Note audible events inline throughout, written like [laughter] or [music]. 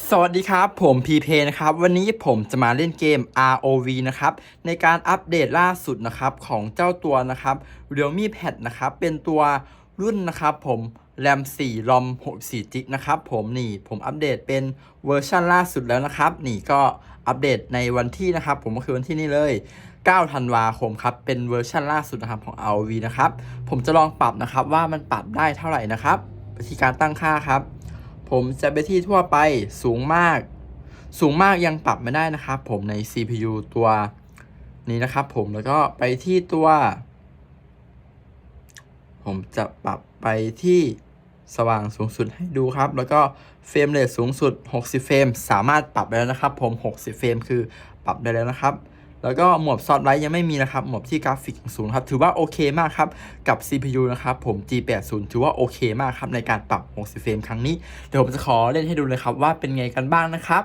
สวัสดีครับ ผม p p นะครับ วันนี้ผมจะมาเล่นเกม ROV นะครับ ในการอัปเดตล่าสุดนะครับของเจ้าตัวนะครับ Realme Pad นะครับ เป็นตัวรุ่นนะครับผม RAM 4 ROM 64 g b นะครับ ผมนี่ผมอัปเดตเป็นเวอร์ชันล่าสุดแล้วนะครับ นี่ก็อัปเดตในวันที่นะครับ ผมก็คือวันที่นี่เลย9ธันวาคมครับ เป็นเวอร์ชันล่าสุดนะครับของ ROV นะครับ ผมจะลองปรับนะครับว่ามันปรับได้เท่าไหร่นะครับวิธีการตั้งค่าครับ ผมจะไปที่ทั่วไปสูงมาก สูงมากยังปรับไม่ได้นะครับ ผมใน CPU ตัวนี้นะครับ ผมแล้วก็ไปที่ตัว ผมจะปรับไปที่สว่างสูงสุดให้ดูครับ แล้วก็เฟรมเรทสูงสุด 60 เฟรม สามารถปรับได้แล้วนะครับ ผม 60 เฟรมคือปรับได้แล้วนะครับ แล้วก็หมวดซอฟต์ไลท์ยังไม่มีนะครับหมวดที่กราฟิกสูงครับถือว่าโอเคมากครับ กับ CPU นะครับผม G80 ถือว่าโอเคมากครับในการปรับ60เฟรมครั้งนี้ เดี๋ยวผมจะขอเล่นให้ดูเลยครับว่าเป็นไงกันบ้างนะครับ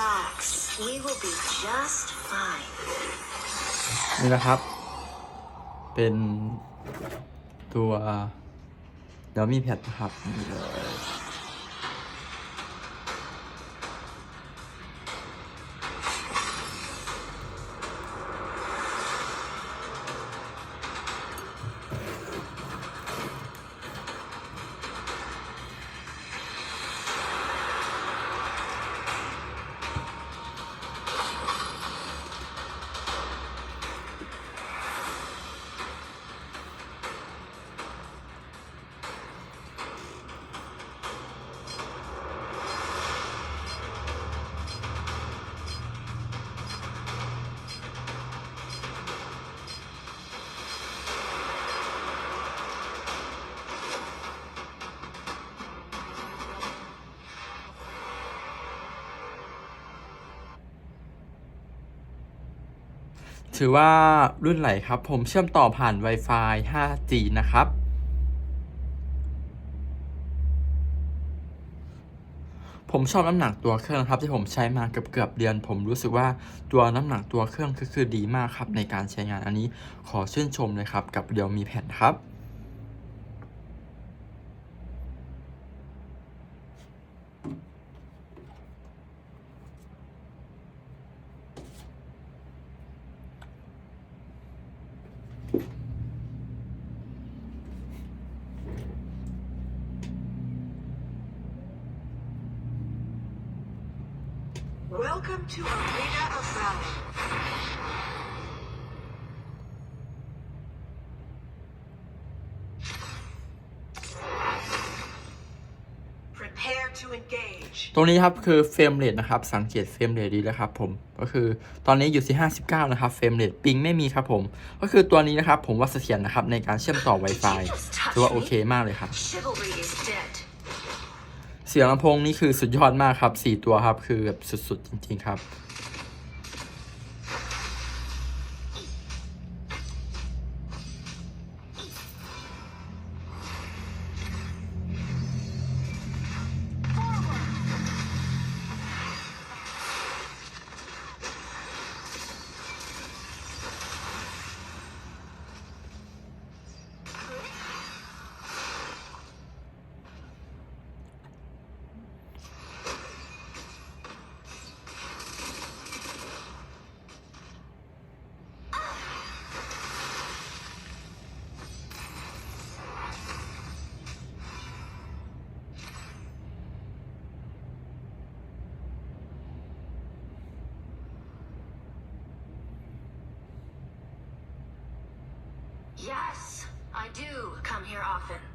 Relax. We will be just fine. นี่นะครับ เป็นตัวเดี๋ยวมีแพดนะครับนี่เลย ถือว่ารุ่นไหนครับ ผมเชื่อมต่อผ่าน Wi-Fi 5G นะครับ ผมชอบน้ำหนักตัวเครื่องครับ ที่ผมใช้มาเกือบเกือบเดือน ผมรู้สึกว่าตัวน้ำหนักตัวเครื่องคือคือดีมากครับในการใช้งานอันนี้ขอชื่นชมเลยครับกับเดียวมีแผ่นครับ Welcome to Arena of Valor. Prepare to engage. ตรงนี้ครับคือเฟรมเรทนะครับ สังเกตเฟรมเรทดีแล้วครับผมก็คือตอนนี้อยู่ที่59 นะครับเฟรมเรทปิงไม่มีครับผม ก็คือตัวนี้นะครับผมว่าเสถียรนะครับในการเชื่อมต่อ Wi-Fi ถือว่าโอเคมากเลยครับ Chivalry is dead. เสียงลำโพงนี่คือสุดยอดมากครับ 4 ตัวครับ คือแบบสุดๆ จริงๆครับ Yes, I do come here often.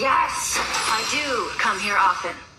Yes, I do come here often.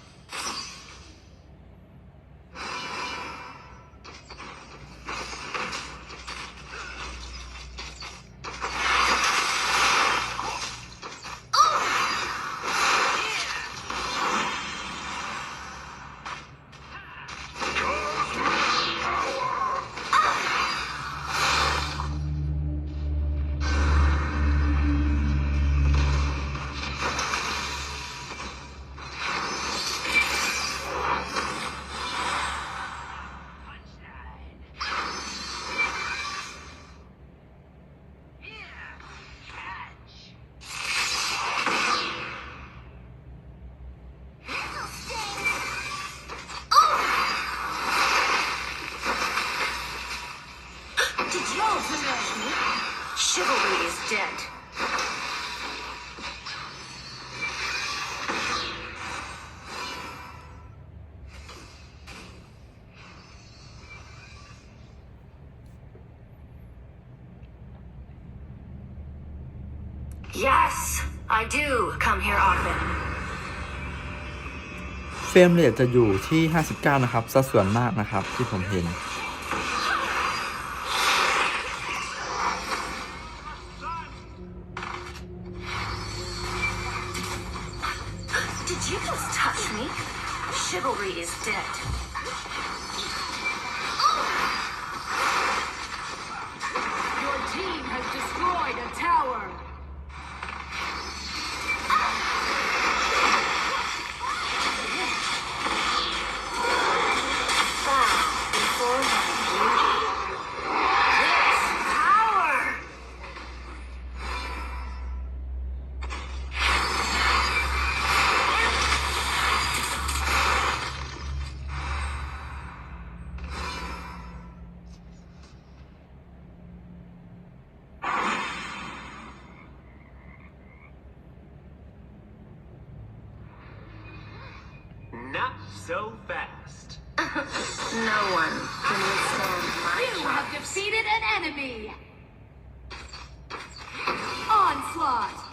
Yes, I do come here often. เฟรมเรทจะอยู่ที่ 59 นะครับสัดส่วนมากนะครับที่ผมเห็น so fast. [laughs] No one can withstand my You have defeated an enemy. Onslaught.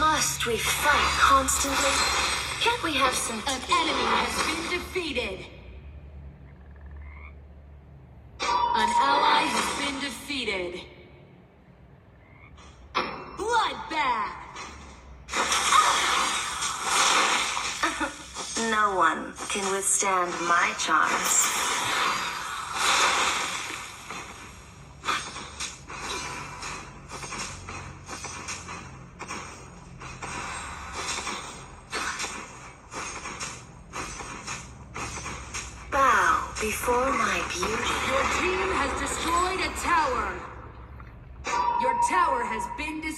Must we fight constantly? Can't we have some An tea? enemy has been defeated. An ally has been defeated. Bloodbath. [laughs] No one can withstand my charms.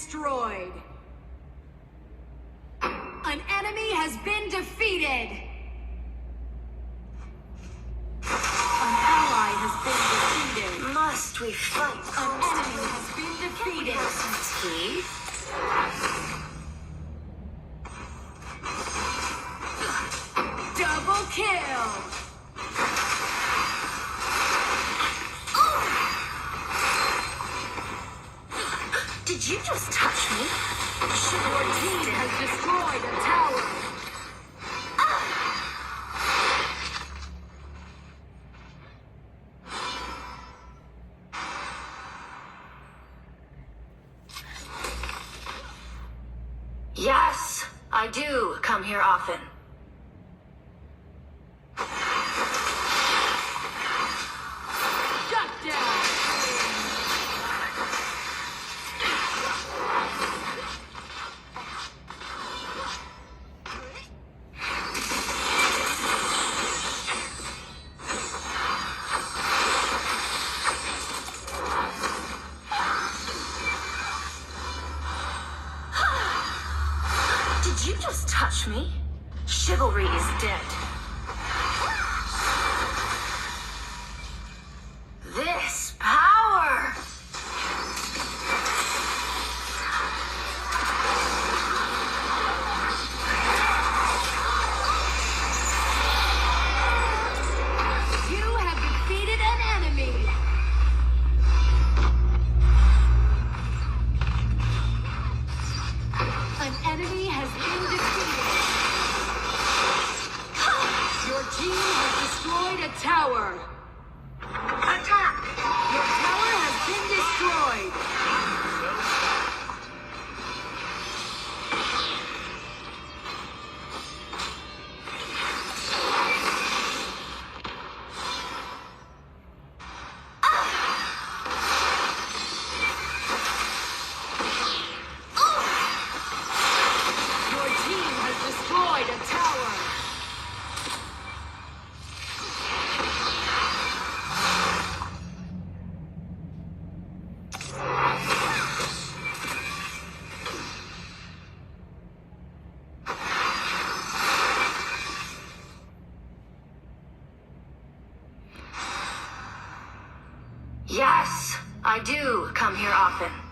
Destroyed. An enemy has been defeated. An ally has been defeated. Must we fight An enemy has been defeated. I do come here often. Me? Chivalry is dead. I do come here often.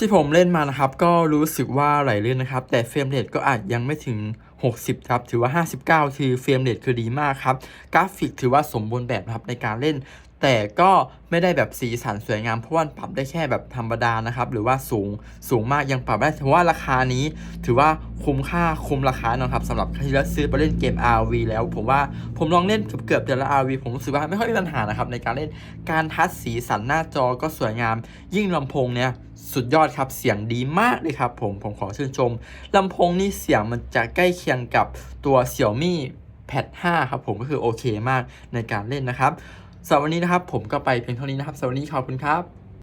ที่ผมเล่นมานะครับ ก็รู้สึกว่าไหลเลื่อนนะครับ แต่เฟรมเรทก็อาจยังไม่ถึง 60 ครับ ถือว่า 59 คือเฟรมเรทคือดีมากครับ กราฟิกถือว่าสมบูรณ์แบบครับในการเล่น แต่ก็ไม่ได้แบบสีสันสวยงามเพราะว่าปรับได้แค่แบบธรรมดานะครับ หรือว่าสูงสูงมากยังปรับได้ถือว่าราคานี้ ถือว่าคุ้มค่าคุ้มราคานะครับสำหรับใครที่ซื้อไปเล่นเกม RV แล้ว ผมว่าผมลองเล่นเกือบๆเดือนละ RV ผมรู้สึกว่าไม่ค่อยมีปัญหานะครับในการเล่นการทัชสีสันหน้าจอก็สวยงาม ยิ่งลำโพงเนี่ยสุดยอดครับเสียงดีมากเลยครับผมผมขอชื่นชมลำโพงนี่เสียงมันจะใกล้เคียงกับตัว Xiaomi Pad 5 ครับผมก็คือโอเคมากในการเล่นนะครับ สำหรับวันนี้นะครับผมก็ไปเพียงเท่านี้นะครับสวัสดีขอบคุณครับ